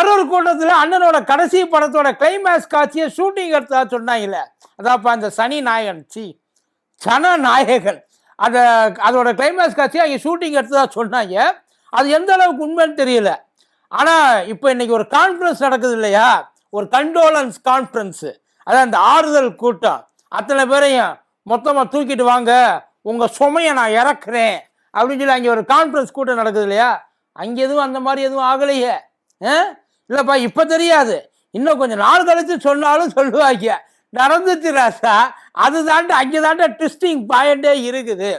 கரூர் கூட்டத்தில் அண்ணனோட கடைசி படத்தோட கிளைமேக்ஸ் காட்சியை ஷூட்டிங் எடுத்ததா சொன்னாங்கல்ல. அதான்ப்பா அந்த சனி நாயகன். சி சன நாயகன். அதை அதோட கிளைமேக்ஸ் காட்சியை அங்கே ஷூட்டிங் எடுத்ததா சொன்னாங்க. அது எந்த அளவுக்கு உண்மைன்னு தெரியல. ஆனால் இப்போ இன்னைக்கு ஒரு கான்ஃபரன்ஸ் நடக்குது இல்லையா? ஒரு கண்டோலன்ஸ் கான்ஃபரன்ஸு அதான் அந்த ஆறுதல் கூட்டம். அத்தனை பேரையும் மொத்தமாக தூக்கிட்டு வாங்க. உங்கள் சுமையை நான் இறக்குறேன். அப்படின்னு சொல்லி அங்கே ஒரு கான்ஃபரன்ஸ் கூட்டம் நடக்குது இல்லையா? அங்கே எதுவும் அந்த மாதிரி எதுவும் ஆகலையே. ஆ? இல்லைப்பா இப்போ தெரியாது. இன்னும் கொஞ்சம் நாள் கழித்து சொன்னாலும் சொல்லுவாங்க. நடந்துச்சு ராசா. அது தாண்ட அங்கே தாண்ட ட்விஸ்டிங் பாயிண்டே இருக்குது.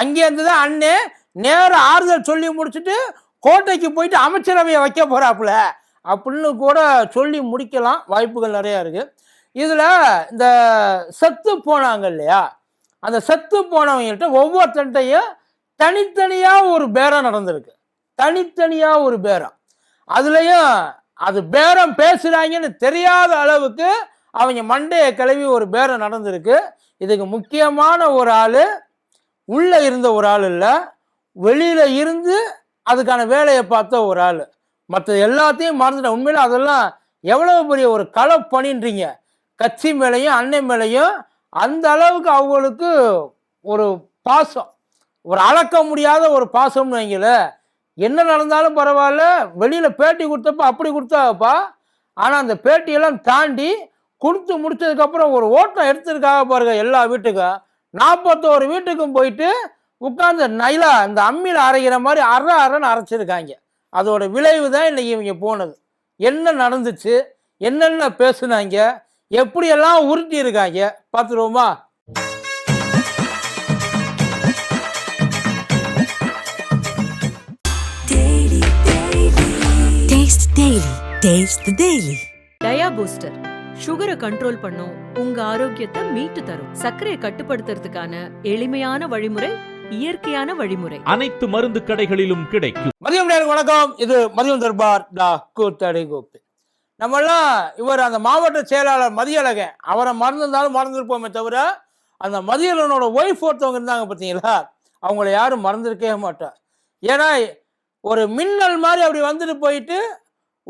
அங்கேருந்து தான் அண்ணே நேர ஆறுதல் சொல்லி முடிச்சுட்டு கோட்டைக்கு போயிட்டு அமைச்சரவையை வைக்க போகிறாப்புல அப்படின்னு கூட சொல்லி முடிக்கலாம். வாய்ப்புகள் நிறையா இருக்குது இதில் இந்த செத்து போனாங்க இல்லையா? அந்த செத்து போனவங்கள்ட்ட ஒவ்வொருத்தன்ட்டையும் தனித்தனியாக ஒரு பேரம் நடந்திருக்கு. தனித்தனியாக ஒரு பேரம். அதுலேயும் அது பேரம் பேசுகிறாங்கன்னு தெரியாத அளவுக்கு அவங்க மண்டையை கிளவி ஒரு பேரம் நடந்திருக்கு. இதுக்கு முக்கியமான ஒரு ஆள் உள்ளே இருந்த ஒரு ஆள் இல்லை வெளியில் இருந்து அதுக்கான வேலையை பார்த்த ஒரு ஆள். மற்ற எல்லாத்தையும் மறந்துட்டேன். உண்மையில் அதெல்லாம் எவ்வளோ பெரிய ஒரு கள பணின்றீங்க கட்சி மேலேயும் அன்னை மேலேயும் அந்த அளவுக்கு அவங்களுக்கு ஒரு பாசம். ஒரு அளக்க முடியாத ஒரு பாசம்னு வைங்களேன். என்ன நடந்தாலும் பரவாயில்ல. வெளியில் பேட்டி கொடுத்தப்ப அப்படி கொடுத்தாப்பா ஆனால் அந்த பேட்டியெல்லாம் தாண்டி கொடுத்து முடிச்சதுக்கப்புறம் ஒரு ஓட்டம் எடுத்திருக்காக பாருங்க எல்லா வீட்டுக்கும். நாற்பத்தோரு வீட்டுக்கும் போயிட்டு உட்காந்து நைலா இந்த அம்மியில் அரைக்கிற மாதிரி அற அறன்னு அரைச்சிருக்காங்க. அதோட விளைவு தான் இன்றைக்கி இவங்க போனது. என்ன நடந்துச்சு? என்னென்ன பேசுனாங்க? எப்படியெல்லாம் உருட்டி இருக்காங்க பார்த்துருவோமா? Taste the Daily. Dia booster சுகரை கண்ட்ரோல் பண்ணும் உங்க ஆரோக்கியத்தை மீட்டு தரும். சர்க்கரையை கட்டுப்படுத்துறதுக்கான எளிமையான வழிமுறை இயற்கையான வழிமுறை. அனைத்து மருந்து கடைகளிலும் கிடைக்கும். மதியம் நேரம் வணக்கம். இது மதியம் தர்பார் டா கூத்தடி கோப்பு நம்மெல்லாம் இவர் அந்த மாவட்ட செயலாளர் மதியழகன். அவரை மறந்துருந்தாலும் மறந்துருப்போமே தவிர அந்த மதியழகனோட ஒய்ஃப் ஒருத்தவங்க இருந்தாங்க பார்த்தீங்களா? அவங்கள யாரும் மறந்துருக்கவே மாட்டா ஏன்னா ஒரு மின்னல் மாதிரி அப்படி வந்துட்டு போயிட்டு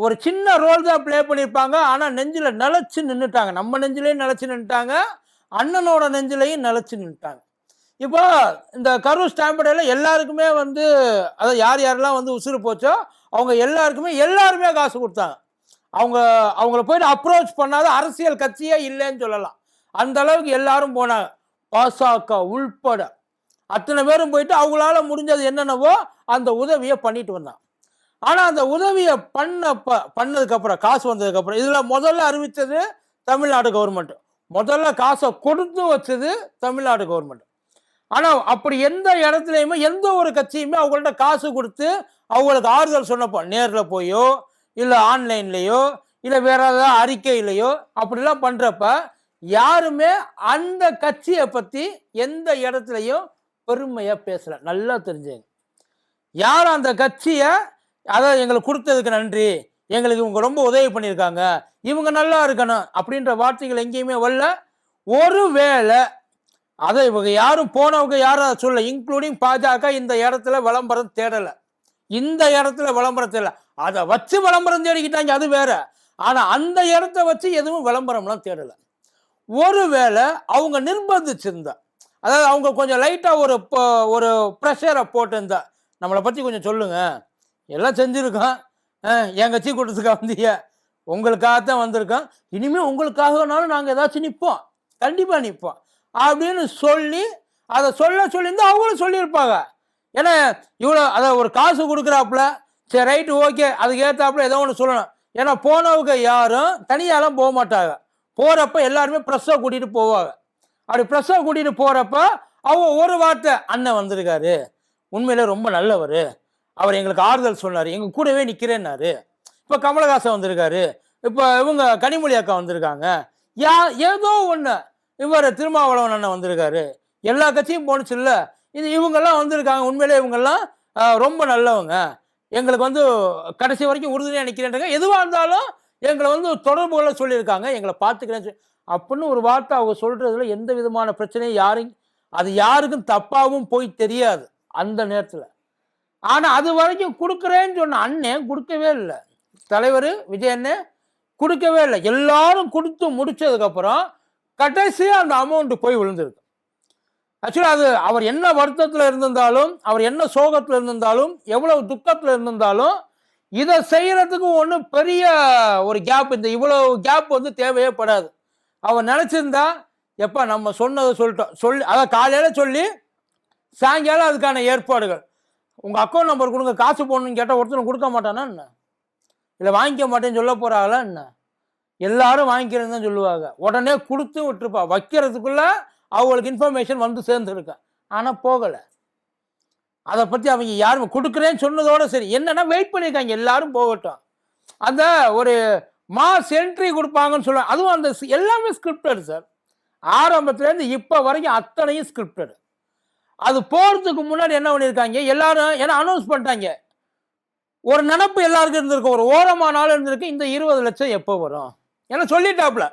ஒரு சின்ன ரோல் தான் ப்ளே பண்ணியிருப்பாங்க. ஆனால் நெஞ்சில் நிலச்சி நின்றுட்டாங்க நம்ம நெஞ்சிலையும் நிலச்சி நின்றுட்டாங்க அண்ணனோட நெஞ்சிலையும் நிலச்சி நின்றுட்டாங்க இப்போ இந்த கரூர் ஸ்டாம்படையில் எல்லாருக்குமே வந்து அதை யார் யாரெல்லாம் வந்து உசுறு போச்சோ அவங்க எல்லாருக்குமே எல்லாருமே காசு கொடுத்தாங்க. அவங்க அவங்கள போயிட்டு அப்ரோச் பண்ணாத அரசியல் கட்சியே இல்லைன்னு சொல்லலாம். அந்த அளவுக்கு எல்லாரும் போனாங்க. பாசக உள்பட. அத்தனை பேரும் போயிட்டு அவங்களால முடிஞ்சது என்னென்னவோ அந்த உதவியை பண்ணிட்டு வந்தாங்க. ஆனால் அந்த உதவியை பண்ணப்ப பண்ணதுக்கப்புறம் காசு வந்ததுக்கப்புறம் இதில் முதல்ல அறிவித்தது தமிழ்நாடு கவர்மெண்ட் முதல்ல காசை கொடுத்து வச்சது தமிழ்நாடு கவர்மெண்ட் ஆனால் அப்படி எந்த இடத்துலையுமே எந்த ஒரு கட்சியுமே அவங்கள்ட்ட காசு கொடுத்து அவங்களுக்கு ஆறுதல் சொன்னப்போ நேரில் போயோ இல்லை ஆன்லைன்லேயோ இல்லை வேற ஏதாவது அறிக்கையிலையோ அப்படிலாம் பண்ணுறப்ப யாருமே அந்த கட்சியை பற்றி எந்த இடத்துலையும் பெருமையாக பேசலை. நல்லா தெரிஞ்சுங்க யார் அந்த கட்சியை அதாவது எங்களுக்கு கொடுத்ததுக்கு நன்றி. எங்களுக்கு இவங்க ரொம்ப உதவி பண்ணியிருக்காங்க. இவங்க நல்லா இருக்கணும் அப்படின்ற வார்த்தைகள் எங்கேயுமே வரல. ஒரு வேளை அதை இவங்க யாரும் போனவங்க யாரும் அதை சொல்ல இன்க்ளூடிங் பாஜக இந்த இடத்துல விளம்பரம் தேடலை. இந்த இடத்துல விளம்பரம் தேடலை. அதை வச்சு விளம்பரம் தேடிக்கிட்டாங்க அது வேற. ஆனால் அந்த இடத்த வச்சு எதுவும் விளம்பரம்லாம் தேடலை. ஒருவேளை அவங்க நிர்பந்திச்சிருந்தா அதாவது அவங்க கொஞ்சம் லைட்டாக ஒரு ப- ஒரு ப்ரெஷரை போட்டிருந்தா நம்மளை பற்றி கொஞ்சம் சொல்லுங்கள் எல்லாம் செஞ்சுருக்கோம். என் கட்சி கூட்டத்துக்காக வந்தீங்க உங்களுக்காக தான் வந்திருக்கோம். இனிமேல் உங்களுக்காகனாலும் நாங்கள் ஏதாச்சும் நிற்போம் கண்டிப்பாக நிற்போம் அப்படின்னு சொல்லி அதை சொல்ல சொல்லியிருந்தா அவங்களும் சொல்லியிருப்பாங்க. ஏன்னா இவ்வளோ அதை ஒரு காசு கொடுக்குறாப்புல. சரி ரைட்டு ஓகே. அதுக்கு ஏற்றாப்புல ஏதோ ஒன்று சொல்லணும். ஏன்னா போனவங்க யாரும் தனியாலாம் போக மாட்டாங்க. போகிறப்ப எல்லாருமே ப்ரெஸ்ஸை கூட்டிகிட்டு போவாங்க. அப்படி ப்ரெஷ்ஷாக கூட்டிகிட்டு போகிறப்ப அவங்க ஒரு வார்த்தை அண்ணன் வந்திருக்காரு. உண்மையிலே ரொம்ப நல்லவர். அவர் எங்களுக்கு ஆறுதல் சொன்னார். எங்கள் கூடவே நிற்கிறேன்னாரு இப்போ கமலஹாசன் வந்திருக்காரு. இப்போ இவங்க கனிமொழி அக்கா வந்திருக்காங்க. யா ஏதோ ஒன்று இவர் திருமாவளவன் அண்ணன் வந்திருக்காரு. எல்லா கட்சியும் போணுச்சு இல்லை இது இவங்கெல்லாம் வந்திருக்காங்க. உண்மையிலே இவங்கெல்லாம் ரொம்ப நல்லவங்க. எங்களுக்கு வந்து கடைசி வரைக்கும் உறுதுணையாக நிற்கிறேன்றாங்க எதுவாக இருந்தாலும் எங்களை வந்து தொடர்பு சொல்லியிருக்காங்க. எங்களை பார்த்துக்கிறேன்னு சொல்லி. அப்படின்னு ஒரு வார்த்தை அவங்க சொல்கிறதுல எந்த விதமான பிரச்சனையும் யாரும் அது யாருக்கும் தப்பாகவும் போய் தெரியாது. அந்த நேரத்தில். ஆனால் அது வரைக்கும் கொடுக்குறேன்னு சொன்ன அண்ணன் கொடுக்கவே இல்லை. தலைவர் விஜயன்னு கொடுக்கவே இல்லை. எல்லாரும் கொடுத்து முடித்ததுக்கப்புறம் கடைசியாக அந்த அமௌண்ட்டு போய் விழுந்திருக்கு. ஆக்சுவலாக அது அவர் என்ன வருத்தத்தில் இருந்திருந்தாலும் அவர் என்ன சோகத்தில் இருந்திருந்தாலும் எவ்வளவு துக்கத்தில் இருந்திருந்தாலும் இதை செய்கிறதுக்கு ஒன்றும் பெரிய ஒரு கேப் இந்த இவ்வளோ கேப் வந்து தேவையே படாது. அவர் நினச்சிருந்தா எப்போ நம்ம சொன்னதை சொல்லிட்டோம். சொல்லி அதை காலையில் சொல்லி சாயங்காலம் அதுக்கான ஏற்பாடுகள். உங்கள் அக்கௌண்ட் நம்பர் கொடுங்க காசு போடணும்னு கேட்டால் ஒருத்தரும் கொடுக்க மாட்டானா என்ன? இல்லை வாங்கிக்க மாட்டேன்னு சொல்ல போகிறாங்களா என்ன? எல்லாரும் வாங்கிக்கிறேன்னு தான் சொல்லுவாங்க. உடனே கொடுத்து விட்டுருப்பா. வைக்கிறதுக்குள்ளே அவங்களுக்கு இன்ஃபர்மேஷன் வந்து சேர்ந்துருக்க. ஆனால் போகலை. அதை பற்றி அவங்க யாரும் கொடுக்குறேன்னு சொன்னதோட சரி. என்னென்னா வெயிட் பண்ணியிருக்காங்க எல்லாரும் போகட்டும். அந்த ஒரு மாஸ் என்ட்ரி கொடுப்பாங்கன்னு சொல்லுவாங்க அதுவும் அந்த எல்லாமே ஸ்கிரிப்டட் சார் ஆரம்பத்துலேருந்து இப்போ வரைக்கும் அத்தனையும் ஸ்கிரிப்டடு அது போகிறதுக்கு முன்னாடி என்ன பண்ணியிருக்காங்க? எல்லாரும் ஏன்னா அனௌன்ஸ் பண்ணிட்டாங்க. ஒரு நினப்பு எல்லாருக்கும் இருந்திருக்கு ஒரு ஓரமானாலும் இருந்திருக்கு. இந்த இருபது லட்சம் எப்போ வரும்? ஏன்னா சொல்லிட்டாப்புல.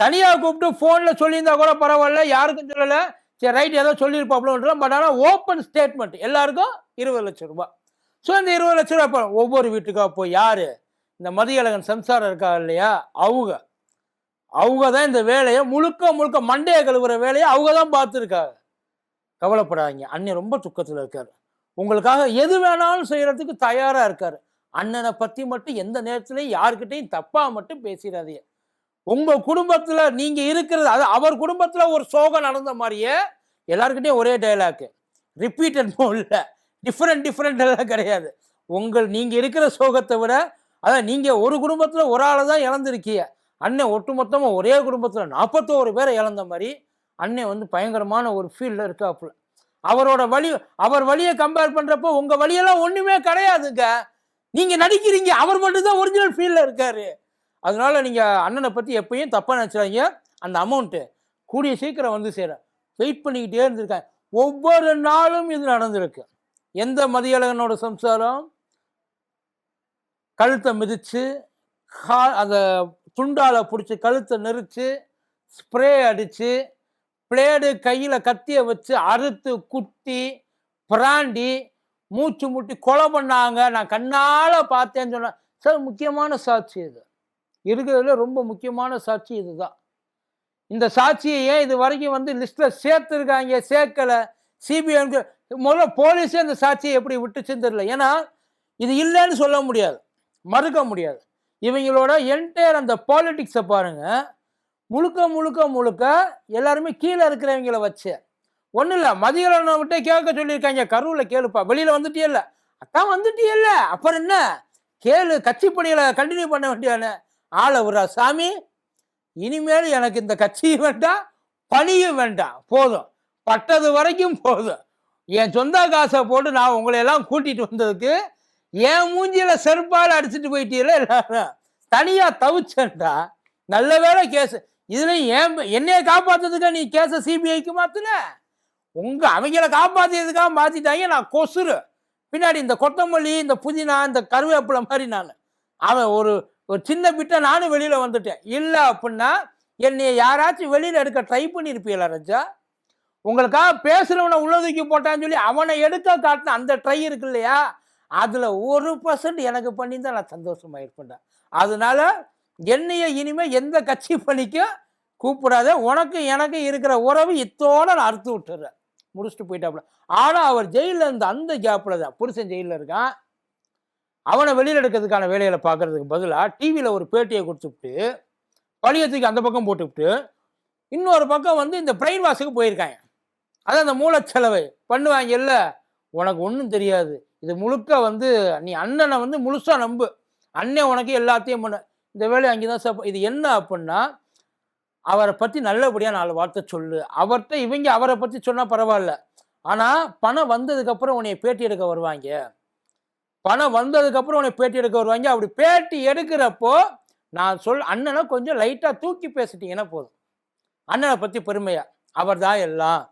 தனியாக கூப்பிட்டு ஃபோனில் சொல்லியிருந்தா கூட பரவாயில்ல. யாருக்கும் சொல்லலை. சரி ரைட் ஏதோ சொல்லியிருப்பாப்லன்றோம் பட் ஆனால் ஓப்பன் ஸ்டேட்மெண்ட் எல்லாருக்கும் இருபது லட்சம் ரூபாய். ஸோ இந்த இருபது லட்ச ரூபா இப்போ ஒவ்வொரு வீட்டுக்கா போய் யார்? இந்த மதியழகன் சம்சாரம் இருக்கா இல்லையா? அவங்க. அவங்க தான் இந்த வேலையை முழுக்க முழுக்க மண்டையை கழுவுற வேலையை அவங்க தான் பார்த்துருக்காங்க. கவலைப்படாதீங்க. அண்ணன் ரொம்ப துக்கத்தில் இருக்கார். உங்களுக்காக எது வேணாலும் செய்கிறதுக்கு தயாராக இருக்கார். அண்ணனை பற்றி மட்டும் எந்த நேரத்துலையும் யாருக்கிட்டையும் தப்பாக மட்டும் பேசிடாதீங்க. உங்கள் குடும்பத்தில் நீங்கள் இருக்கிறது அது அவர் குடும்பத்தில் ஒரு சோகம் நடந்த மாதிரியே எல்லாருக்கிட்டையும் ஒரே டைலாக்கு ரிப்பீட்டட் இல்லை. டிஃப்ரெண்ட் டிஃப்ரெண்ட் எல்லாம் கிடையாது. உங்கள் நீங்கள் இருக்கிற சோகத்தை விட அதான் நீங்கள் ஒரு குடும்பத்தில் ஒரு ஆளை தான் இழந்திருக்கீங்க. அண்ணன் ஒட்டுமொத்தமாக ஒரே குடும்பத்தில் நாற்பத்தோரு பேரை இழந்த மாதிரி அண்ணன் வந்து பயங்கரமான ஒரு ஃபீல்டில் இருக்காப்புல. அவரோட வழி அவர் வழியை கம்பேர் பண்ணுறப்போ உங்கள் வழியெல்லாம் ஒன்றுமே கிடையாதுங்க. நீங்கள் நடிக்கிறீங்க அவர் மட்டும்தான் ஒரிஜினல் ஃபீல்டில் இருக்கார். அதனால நீங்கள் அண்ணனை பற்றி எப்பயும் தப்பாக நினச்சிடாங்க அந்த அமௌண்ட்டு கூடிய சீக்கிரம் வந்து சேரும் வெயிட் பண்ணிக்கிட்டே இருந்திருக்காங்க ஒவ்வொரு நாளும் இது நடந்திருக்கு. எந்த மதியழகனோட சம்சாரம்? கழுத்தை மிதித்து கா அந்த துண்டால் பிடிச்சி கழுத்தை நெரிச்சு ஸ்ப்ரே அடித்து பிளேடு கையில் கத்தியை வச்சு அறுத்து குத்தி பிராண்டி மூச்சு முட்டி கொலை பண்ணாங்க. நான் கண்ணால் பார்த்தேன்னு சொன்னேன் சார் முக்கியமான சாட்சி இது. இருக்கிறதுல ரொம்ப முக்கியமான சாட்சி இதுதான். இந்த சாட்சியை ஏன் இது வரைக்கும் வந்து லிஸ்ட்டில் சேர்த்துருக்காங்க சேர்க்கலை? சிபிஐக்கு முதல்ல போலீஸே இந்த சாட்சியை எப்படி விட்டுச்சுன்னு தெரியல. ஏன்னா இது இல்லைன்னு சொல்ல முடியாது. மறுக்க முடியாது. இவங்களோட என்டையர் அந்த பாலிட்டிக்ஸை பாருங்கள் முழுக்க முழுக்க முழுக்க எல்லாருமே கீழே இருக்கிறவங்கள வச்சு. ஒன்றும் இல்லை மதியலனை விட்டே கேட்க சொல்லியிருக்காங்க. கரூரில் கேளுப்பா. வெளியில் வந்துட்டே இல்லை. அதான் வந்துட்டியே இல்லை. அப்புறம் என்ன? கேளு கட்சி பணிகளை கண்டினியூ பண்ண வேண்டியானே ஆளை விடுறா சாமி. இனிமேல் எனக்கு இந்த கட்சியும் வேண்டாம் பணியும் வேண்டாம். போதும். பட்டது வரைக்கும் போதும். என் சொந்த காசை போட்டு நான் உங்களை எல்லாம் கூட்டிகிட்டு வந்ததுக்கு என் மூஞ்சியில செருப்பால் அடிச்சுட்டு போயிட்டீங்களா எல்லாரும். தனியாக தவிச்சேன்டா. நல்ல வேளை கேஸ் இதில் ஏன் என்னைய காப்பாற்றுறதுக்கா நீ கேஸை சிபிஐக்கு மாற்றல உங்கள் அவங்கள காப்பாற்றியதுக்காக மாற்றிட்டாங்க நான் கொசுரு பின்னாடி இந்த கொத்தமல்லி இந்த புதினா இந்த கருவேப்பிலை மாதிரி நான். அவன் ஒரு ஒரு சின்ன பிட்டை நானும் வெளியில் வந்துட்டேன். இல்லை அப்படின்னா என்னை யாராச்சும் வெளியில் எடுக்க ட்ரை பண்ணியிருப்பீங்களா ரஜா? உங்களுக்காக பேசுகிறவனை உள்ளதுக்கு போட்டான்னு சொல்லி அவனை எடுக்க காட்டின அந்த ட்ரை இருக்கு இல்லையா? அதில் ஒரு பர்சன்ட் எனக்கு பண்ணியிருந்தா நான் சந்தோஷமாக இருப்பேன்டா. அதனால என்னைய இனிமே எந்த கட்சி பணிக்கும் கூப்பிடாத உனக்கு எனக்கு இருக்கிற உறவு இத்தோட நான் அறுத்து விட்டுறேன். முடிச்சுட்டு போயிட்டாப்புல. ஆனால் அவர் ஜெயிலில் இருந்த அந்த கேப்பில் தான் புருஷன் ஜெயிலில் இருக்கான். அவனை வெளியில் எடுக்கிறதுக்கான வேலையில் பார்க்கறதுக்கு பதிலாக டிவியில் ஒரு பேட்டியை கொடுத்துட்டு பழியத்துக்கு அந்த பக்கம் போட்டுவிட்டு இன்னொரு பக்கம் வந்து இந்த பிரெயின் வாஷுக்கு போயிருக்காங்க. அதான் அந்த மூலச்செலவை. பண்ணுவாங்க இல்லை உனக்கு ஒன்றும் தெரியாது. இது முழுக்க வந்து நீ அண்ணனை வந்து முழுசாக நம்பு. அண்ணன் உனக்கு எல்லாத்தையும் பண்ண. இந்த வேலை அங்கே தான் சார் இது என்ன அப்படின்னா அவரை பற்றி நல்லபடியாக நாலு வார்த்தை சொல்லு. அவர்கிட்ட இவங்க அவரை பற்றி சொன்னால் பரவாயில்ல. ஆனால் பணம் வந்ததுக்கப்புறம் உன்னை பேட்டி எடுக்க வருவாங்க. பணம் வந்ததுக்கப்புறம் உன்னை பேட்டி எடுக்க வருவாங்க. அப்படி பேட்டி எடுக்கிறப்போ நான் சொல் அண்ணனை கொஞ்சம் லைட்டாக தூக்கி பேசிட்டீங்கன்னா போதும். அண்ணனை பற்றி பெருமையா? அவர் தான் எல்லாம்.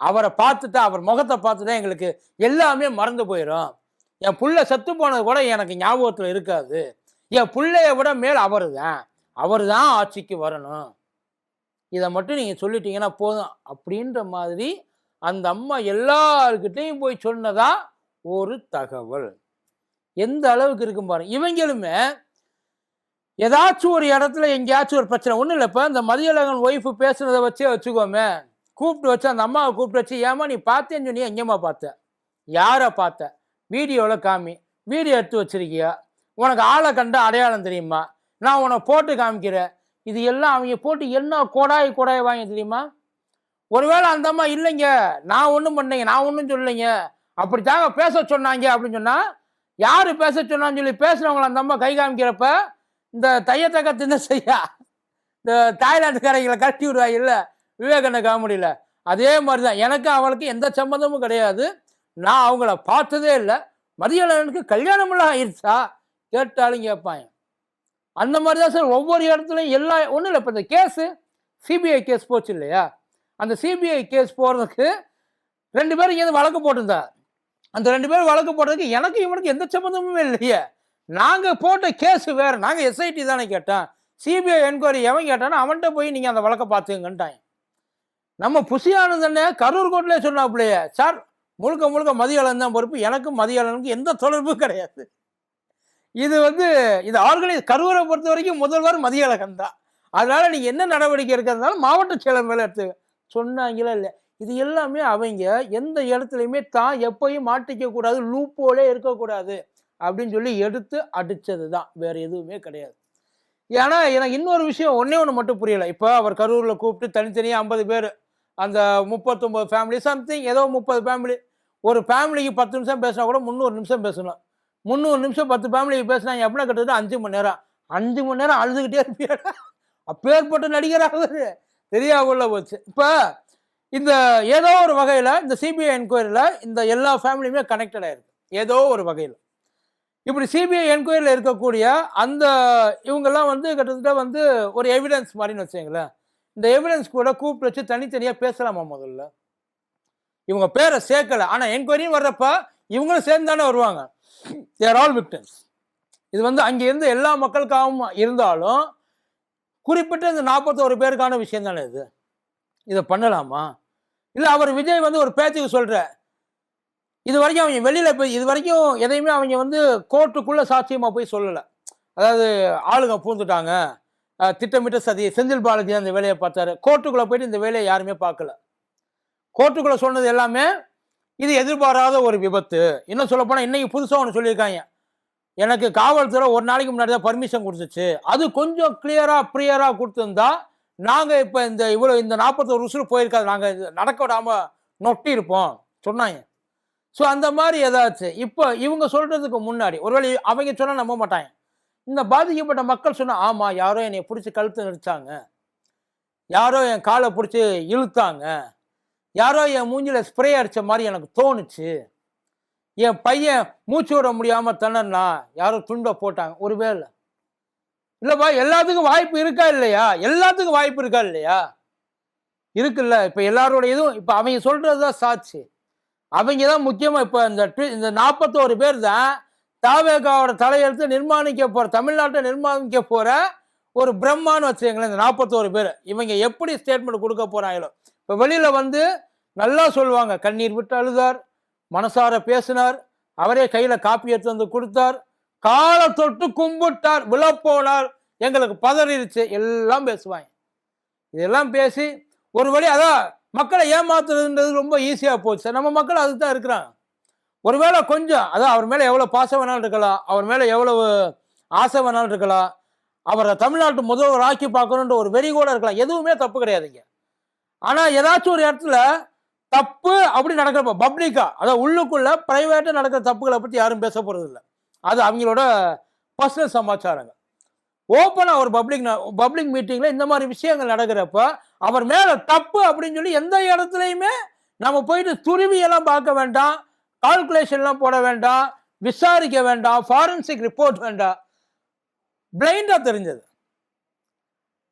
அவரை பார்த்துட்டா அவர் முகத்தை பார்த்துட்டா எங்களுக்கு எல்லாமே மறந்து போயிடும் என் புள்ள செத்து போனது கூட எனக்கு ஞாபகத்தில் இருக்காது. என் பிள்ளைய விட மேல் அவர் தான் அவர் தான் ஆட்சிக்கு வரணும். இதை மட்டும் நீங்கள் சொல்லிட்டீங்கன்னா போதும். அப்படின்ற மாதிரி அந்த அம்மா எல்லாருக்கிட்டையும் போய் சொன்னதா ஒரு தகவல். எந்த அளவுக்கு இருக்கும் பாருங்க. இவங்களுமே ஏதாச்சும் ஒரு இடத்துல எங்கேயாச்சும் ஒரு பிரச்சனை. ஒன்றும் இல்லை இப்போ இந்த மதியழகன் ஒய்ஃபு பேசுனதை வச்சே வச்சுக்கோமே. கூப்பிட்டு வச்சு அந்த அம்மாவை கூப்பிட்டு வச்சு ஏமா நீ பார்த்தேன்னு சொன்னி எங்கேம்மா பார்த்த? யாரை பார்த்த? வீடியோவில் காமி. வீடியோ எடுத்து வச்சிருக்கியா? உனக்கு ஆளை கண்ட அடையாளம் தெரியுமா? நான் உனக்கு போட்டு காமிக்கிறேன். இது எல்லாம் அவங்க போட்டு என்ன கொடாய் கொடாய் வாங்கி தெரியுமா? ஒருவேளை அந்த அம்மா இல்லைங்க. நான் ஒன்றும் பண்ணலைங்க. நான் ஒன்றும் சொல்லலைங்க. அப்படித்தாங்க பேச சொன்னாங்க அப்படின்னு சொன்னால் யார் பேச சொன்னான்னு சொல்லி பேசுனவங்கள அந்த அம்மா கை காமிக்கிறப்ப இந்த தையத்தக்க தின்ன செய்யா இந்த தாய்லாந்துக்காரங்களை கட்டி விடுவாங்க இல்லை விவேகண்ண காமெடியில். அதே மாதிரி தான் எனக்கு அவளுக்கு எந்த சம்மந்தமும் கிடையாது. நான் அவங்கள பார்த்ததே இல்லை. மதியானவனுக்கு கல்யாணமெல்லாம் ஆயிடுச்சா கேட்டாலும் கேட்பாங்க. அந்த மாதிரி தான் சார் ஒவ்வொரு இடத்துலையும் எல்லா ஒன்றும் இல்லை இப்போ இந்த கேஸு சிபிஐ கேஸ் போச்சு இல்லையா? அந்த சிபிஐ கேஸ் போகிறதுக்கு ரெண்டு பேரும் இங்கேருந்து வழக்கு போட்டிருந்தா அந்த ரெண்டு பேரும் வழக்கு போடுறதுக்கு எனக்கு இவனுக்கு எந்த சம்மந்தமுமே இல்லையே. நாங்கள் போட்ட கேஸு வேறு நாங்கள் எஸ்ஐடி தானே கேட்டோம். சிபிஐ என்கொயரி எவன் கேட்டானோ அவன்கிட்ட போய் நீங்கள் அந்த வழக்கை பார்த்துங்கன்ட்டாங்க. நம்ம புசியானந்தண்ணே கரூர் கோட்டிலே சொன்னாப்புலையே சார் முழுக்க முழுக்க மதியாளன் தான் பொறுப்பு. எனக்கும் மதியாளனுக்கும் எந்த தொடர்பும் கிடையாது. இது வந்து இது ஆர்கனைஸ் கரூரை பொறுத்த வரைக்கும் முதல்வர் மதியழகன் தான். அதனால நீங்கள் என்ன நடவடிக்கை இருக்கிறதுனால மாவட்ட செயலர் மேலே எடுத்து சொன்னாங்களா இல்லை இது எல்லாமே அவங்க எந்த இடத்துலையுமே தான் எப்பயும் மாட்டிக்க கூடாது லூப்போலே இருக்கக்கூடாது அப்படின்னு சொல்லி எடுத்து அடித்தது தான். வேற எதுவுமே கிடையாது. ஏன்னா எனக்கு இன்னொரு விஷயம் ஒன்றே ஒன்று மட்டும் புரியலை. இப்போ அவர் கரூரில் கூப்பிட்டு தனித்தனியாக ஐம்பது பேர் அந்த முப்பத்தொம்பது ஃபேமிலி சம்திங் ஏதோ முப்பது ஃபேமிலி ஒரு ஃபேமிலிக்கு பத்து நிமிஷம் பேசினா கூட முந்நூறு நிமிஷம் பேசணும். முந்நூறு நிமிஷம் பத்து ஃபேமிலி பேசுனாங்க எப்படின்னா கிட்டத்தட்ட அஞ்சு மணி நேரம். அஞ்சு மணி நேரம் அழுதுகிட்டே இருப்பியா அப்பேற்பட்ட நடிகராக அவரு. உள்ள போச்சு. இப்போ இந்த ஏதோ ஒரு வகையில் இந்த சிபிஐ என்கொயரியில் இந்த எல்லா ஃபேமிலியுமே கனெக்டட் ஆயிருக்கு. ஏதோ ஒரு வகையில். இப்படி சிபிஐ என்கொயரியில் இருக்கக்கூடிய அந்த இவங்கெல்லாம் வந்து கிட்டத்தட்ட வந்து ஒரு எவிடன்ஸ் மாதிரின்னு வச்சுங்களேன் இந்த எவிடன்ஸ் கூட கூப்பிட்டு வச்சு தனித்தனியாக பேசலாமா முதல்ல? இவங்க பேரை சேர்க்கலை. ஆனால் என்கொயரியும் வர்றப்ப இவங்களும் சேர்ந்து தானே வருவாங்க. தேர் ஆல் விக்டம்ஸ் இது வந்து அங்கே இருந்து எல்லா மக்களுக்காகவும் இருந்தாலும் குறிப்பிட்ட இந்த நாற்பத்தோரு பேருக்கான விஷயம் தானே இது? இதை பண்ணலாமா? இல்லை அவர் விஜய் வந்து ஒரு பேச்சுக்கு சொல்கிற இது வரைக்கும் அவங்க வெளியில் போய் இது வரைக்கும் எதையுமே அவங்க வந்து கோர்ட்டுக்குள்ளே சாட்சியமாக போய் சொல்லலை. அதாவது ஆளுங்க பூந்துட்டாங்க. திட்டமிட்ட சதி செந்தில் பாலாஜி அந்த வேலையை பார்த்தாரு. கோர்ட்டுக்குள்ளே போயிட்டு இந்த வேலையை யாருமே பார்க்கல. கோர்ட்டுக்குள்ளே சொன்னது எல்லாமே இது எதிர்பாராத ஒரு விபத்து. இன்னும் சொல்லப்போனால் இன்றைக்கி புதுசாக ஒன்று சொல்லியிருக்காங்க. எனக்கு காவல்துறை ஒரு நாளைக்கு முன்னாடி தான் பர்மிஷன் கொடுத்துச்சு. அது கொஞ்சம் கிளியராக ப்ரியராக கொடுத்துருந்தா நாங்கள் இப்போ இந்த இவ்வளோ இந்த நாற்பத்தோரு வருஷம் போயிருக்காது. நாங்கள் இது நடக்க விடாமல் நொட்டி இருப்போம் சொன்னாங்க. ஸோ அந்த மாதிரி ஏதாச்சும் இப்போ இவங்க சொல்கிறதுக்கு முன்னாடி ஒருவேளை அவங்க சொன்னால் நம்ப மாட்டாங்க. இந்த பாதிக்கப்பட்ட மக்கள் சொன்னால் ஆமாம் யாரோ என்னை பிடிச்சி கழுத்து நிறுத்தாங்க யாரோ என் காலை பிடிச்சி இழுத்தாங்க. யாரோ என் மூஞ்சில் ஸ்ப்ரே அடித்த மாதிரி எனக்கு தோணுச்சு. என் பையன் மூச்சு விட முடியாமல் திணறனா யாரோ துண்டை போட்டாங்க. ஒருவேளை. இல்லைப்பா எல்லாத்துக்கும் வாய்ப்பு இருக்கா இல்லையா? எல்லாத்துக்கும் வாய்ப்பு இருக்கா இல்லையா? இருக்குல்ல இப்போ எல்லாரோட இதுவும் இப்போ அவங்க சொல்கிறது தான் சாட்சி. அவங்க தான் முக்கியமாக இப்போ இந்த இந்த நாற்பத்தோரு பேர் தான் தாவேகாவோட தலையெழுத்து நிர்மாணிக்க போகிற தமிழ்நாட்டை நிர்மாணிக்க போகிற ஒரு பிரம்மான்னு வச்சுக்கங்களேன் இந்த நாற்பத்தோரு பேர். இவங்க எப்படி ஸ்டேட்மெண்ட் கொடுக்க போகிறாங்களோ இப்போ வெளியில் வந்து நல்லா சொல்லுவாங்க. கண்ணீர் விட்டு அழுதார் மனசார பேசினார் அவரே கையில் காப்பி எடுத்து வந்து கொடுத்தார் காலை தொட்டு கும்பிட்டார் விழப்போனார் எங்களுக்கு பதறிடுச்சு. எல்லாம் பேசுவாங்க. இதெல்லாம் பேசி ஒரு வழி அதான் மக்களை ஏமாத்துறதுன்றது ரொம்ப ஈஸியாக போச்சு. நம்ம மக்கள் அதுக்கு தான் இருக்கிறாங்க. ஒருவேளை கொஞ்சம் அதான் அவர் மேலே எவ்வளோ பாசம் வேணாலும் இருக்கலாம் அவர் மேலே எவ்வளவு ஆசை வேணாலும் இருக்கலாம் அவரை தமிழ்நாட்டு முதல்வர் ஆக்கி பார்க்கணுன்ற ஒரு வெறி கூட இருக்கலாம். எதுவுமே தப்பு கிடையாதுங்க. ஆனால் ஏதாச்சும் ஒரு இடத்துல தப்பு அப்படி நடக்கிறப்ப பப்ளிக்கா அதாவது உள்ளுக்குள்ள ப்ரைவேட்டாக நடக்கிற தப்புகளை பற்றி யாரும் பேச போகிறது இல்லை அது அவங்களோட பர்சனல் சமாச்சாரங்கள் ஓப்பனாக ஒரு பப்ளிக் பப்ளிக் மீட்டிங்கில் இந்த மாதிரி விஷயங்கள் நடக்கிறப்ப அவர் மேலே தப்பு அப்படின்னு சொல்லி எந்த இடத்துலையுமே நம்ம போயிட்டு துருவியெல்லாம் பார்க்க வேண்டாம் கால்குலேஷன்லாம் போட வேண்டாம் விசாரிக்க வேண்டாம் ஃபாரன்சிக் ரிப்போர்ட் வேண்டாம். பிளைண்டாக தெரிஞ்சது.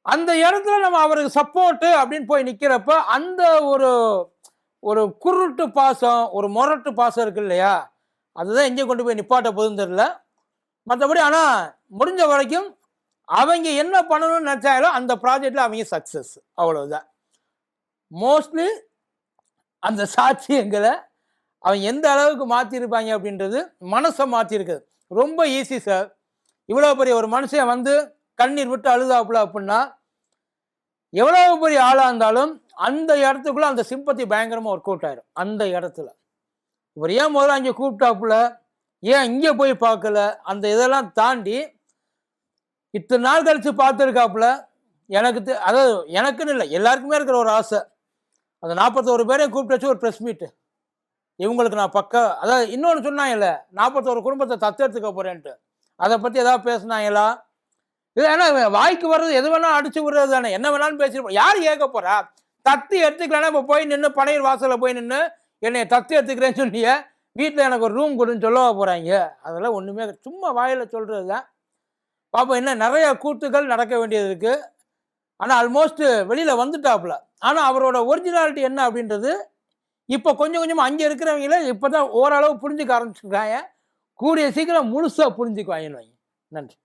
அந்த இடத்துல நம்ம அவருக்கு சப்போர்ட்டு அப்படின்னு போய் நிற்கிறப்ப அந்த ஒரு ஒரு குருட்டு பாசம் ஒரு முரட்டு பாசம் இருக்கு இல்லையா? அதுதான் எங்கே கொண்டு போய் நிப்பாட்ட போதுன்னு தெரியல. மற்றபடி ஆனால் முடிஞ்ச வரைக்கும் அவங்க என்ன பண்ணணும்னு நினச்சாங்களோ அந்த ப்ராஜெக்டில் அவங்க சக்ஸஸ் அவ்வளவுதான். மோஸ்ட்லி அந்த சாட்சியங்களை அவங்க எந்த அளவுக்கு மாற்றிருப்பாங்க அப்படின்றது மனசை மாற்றிருக்குது ரொம்ப ஈஸி சார் இவ்வளோ பெரிய ஒரு மனுஷன் வந்து கண்ணீர் விட்டு அழுதாப்புல அப்படின்னா எவ்வளவு பெரிய ஆளாக இருந்தாலும் அந்த இடத்துக்குள்ள அந்த சிம்பத்தி பயங்கரமாக ஒர்க் அவுட் ஆயிரும் அந்த இடத்துல. இவர் ஏன் முதல்ல அங்கே கூப்பிட்டாப்புல? ஏன் இங்கே போய் பார்க்கல? அந்த இதெல்லாம் தாண்டி இத்தனை நாள் கழித்து பார்த்துருக்காப்புல எனக்கு தெ- அதாவது எனக்குன்னு இல்லை எல்லாருக்குமே இருக்கிற ஒரு ஆசை. அந்த நாற்பத்தோரு பேரையும் கூப்பிட்டு வச்சு ஒரு ப்ரெஸ் மீட்டு இவங்களுக்கு நான் பக்க அதாவது இன்னொன்று சொன்னாங்கல்ல நாற்பத்தோரு குடும்பத்தை தத்தெடுத்துக்க போகிறேன்ட்டு அதை பற்றி ஏதாவது பேசுனாங்களா? இது ஏன்னா வாய்க்கு வர்றது எது வேணாலும் அடிச்சு விடுறது தானே. என்ன வேணாலும் பேசிருப்போம் யார் கேட்க போறா? தத்து எடுத்துக்கலாம் இப்போ போய் நின்று பனையர் வாசலில் போய் நின்று என்னை தத்து எடுத்துக்கிறேன்னு சொன்னீங்க வீட்டில் எனக்கு ஒரு ரூம் கொடுன்னு சொல்ல போகிறாங்க அதெல்லாம் ஒன்றுமே சும்மா வாயில் சொல்கிறது தான். பாப்போம் என்ன நிறைய கூத்துக்கள் நடக்க வேண்டியது இருக்குது ஆனால் ஆல்மோஸ்ட் வெளியில் வந்துட்டாப்புல. ஆனால் அவரோட ஒரிஜினாலிட்டி என்ன அப்படின்றது இப்போ கொஞ்சம் கொஞ்சமாக அங்கே இருக்கிறவங்கள இப்போ தான் ஓரளவு புரிஞ்சுக்க ஆரம்பிச்சிருக்காங்க. கூடிய சீக்கிரம் முழுசாக புரிஞ்சுக்குவாங்கன்னு நன்றி.